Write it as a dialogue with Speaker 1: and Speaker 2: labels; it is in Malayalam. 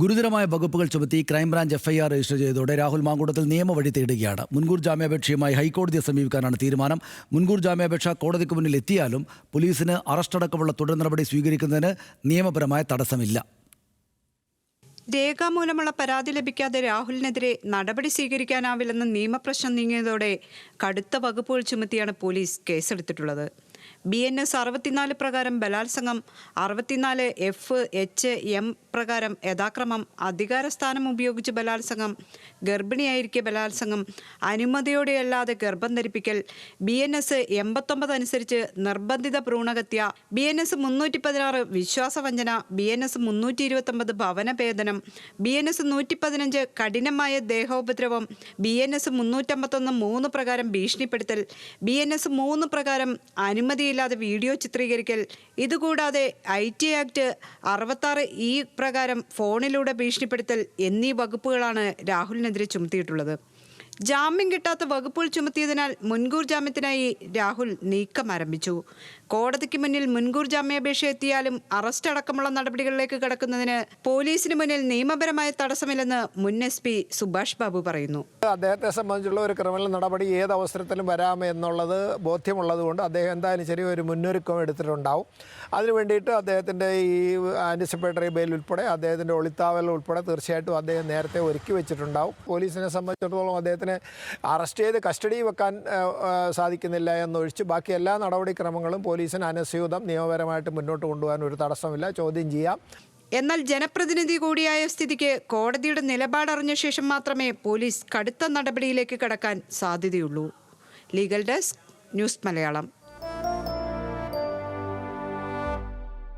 Speaker 1: ഗുരുതരമായ വകുപ്പുകൾ ചുമത്തി ക്രൈംബ്രാഞ്ച് എഫ്ഐആർ രജിസ്റ്റർ ചെയ്തതോടെ രാഹുൽ മാങ്കൂട്ടത്തിൽ നിയമവഴി തേടുകയാണ്. മുൻകൂർ ജാമ്യാപേക്ഷയുമായി ഹൈക്കോടതിയെ സമീപിക്കാനാണ് തീരുമാനം. മുൻകൂർ ജാമ്യാപേക്ഷ കോടതിക്ക് മുന്നിൽ എത്തിയാലും പോലീസിന് അറസ്റ്റടക്കമുള്ള തുടർ നടപടി സ്വീകരിക്കുന്നതിന് നിയമപരമായ തടസ്സമില്ല.
Speaker 2: രേഖാമൂലമുള്ള പരാതി ലഭിക്കാതെ രാഹുലിനെതിരെ നടപടി സ്വീകരിക്കാനാവില്ലെന്ന നിയമപ്രശ്നം നീങ്ങിയതോടെ കടുത്ത വകുപ്പുകൾ ചുമത്തിയാണ് പോലീസ് കേസെടുത്തിട്ടുള്ളത്. ബി എൻ എസ് അറുപത്തിനാല് പ്രകാരം ബലാത്സംഗം അറുപത്തിനാല് എഫ് എച്ച് എം പ്രകാരം യഥാക്രമം അധികാരസ്ഥാനം ഉപയോഗിച്ച് ബലാത്സംഗം ഗർഭിണിയായിരിക്കെ ബലാത്സംഗം അനുമതിയോടെയല്ലാതെ ഗർഭം ധരിപ്പിക്കൽ ബി എൻ എസ് എൺപത്തൊമ്പത് അനുസരിച്ച് നിർബന്ധിത ഭ്രൂണഹത്യ ബി എൻ എസ് മുന്നൂറ്റി പതിനാറ് വിശ്വാസവഞ്ചന ബി എൻ എസ് മുന്നൂറ്റി ഇരുപത്തൊമ്പത് ഭവനഭേദനം ബി എൻ എസ് നൂറ്റി പതിനഞ്ച് കഠിനമായ ദേഹോപദ്രവം ബി എൻ എസ് മുന്നൂറ്റമ്പത്തൊന്ന് മൂന്ന് പ്രകാരം ഭീഷണിപ്പെടുത്തൽ ബി എൻ എസ് മൂന്ന് പ്രകാരം അനുമതിയില്ലാതെ വീഡിയോ ചിത്രീകരിക്കൽ ഇതുകൂടാതെ ഐ ടി ആക്ട് അറുപത്താറ് ഇ പ്രകാരം ഫോണിലൂടെ ഭീഷണിപ്പെടുത്തൽ എന്നീ വകുപ്പുകളാണ് രാഹുലിനെതിരെ ചുമത്തിയിട്ടുള്ളത്. ജാമ്യം കിട്ടാത്ത വകുപ്പുകൾ ചുമത്തിയതിനാൽ മുൻകൂർ ജാമ്യത്തിനായി രാഹുൽ നീക്കം ആരംഭിച്ചു. കോടതിക്ക് മുന്നിൽ മുൻകൂർ ജാമ്യാപേക്ഷ എത്തിയാലും അറസ്റ്റ് അടക്കമുള്ള നടപടികളിലേക്ക് കടക്കുന്നതിന് പോലീസിന് മുന്നിൽ നിയമപരമായ തടസ്സമില്ലെന്ന് മുൻ എസ് പി സുഭാഷ് ബാബു പറയുന്നു.
Speaker 3: അദ്ദേഹത്തെ സംബന്ധിച്ചുള്ള ഒരു ക്രിമിനൽ നടപടി ഏത് അവസരത്തിലും വരാമെന്നുള്ളത് ബോധ്യമുള്ളത് കൊണ്ട് അദ്ദേഹം എന്തായാലും ശരി ഒരു മുന്നൊരുക്കം എടുത്തിട്ടുണ്ടാവും. അതിനു വേണ്ടിയിട്ട് അദ്ദേഹത്തിന്റെ ഈ ആന്റിസിപ്പേറ്ററി ബെയിൽ ഉൾപ്പെടെ അദ്ദേഹത്തിന്റെ ഒളിത്താവൽ ഉൾപ്പെടെ തീർച്ചയായിട്ടും അദ്ദേഹം നേരത്തെ ഒരുക്കി വെച്ചിട്ടുണ്ടാവും. പോലീസിനെ സംബന്ധിച്ചിടത്തോളം അദ്ദേഹത്തിനെ അറസ്റ്റ് ചെയ്ത് കസ്റ്റഡി വെക്കാൻ സാധിക്കുന്നില്ല എന്നൊഴിച്ച് ബാക്കി എല്ലാ നടപടിക്രമങ്ങളും പോലീസിന് അനസ്യൂതം നിയമപരമായിട്ട് മുന്നോട്ട് കൊണ്ടുപോകാൻ ഒരു തടസ്സമില്ല. ചോദ്യം ചെയ്യാം.
Speaker 2: എന്നാൽ ജനപ്രതിനിധി കൂടിയായ സ്ഥിതിക്ക് കോടതിയുടെ നിലപാടറിഞ്ഞ ശേഷം മാത്രമേ പോലീസ് കടുത്ത നടപടിയിലേക്ക് കടക്കാൻ സാധ്യതയുള്ളൂ. Legal desk news Malayalam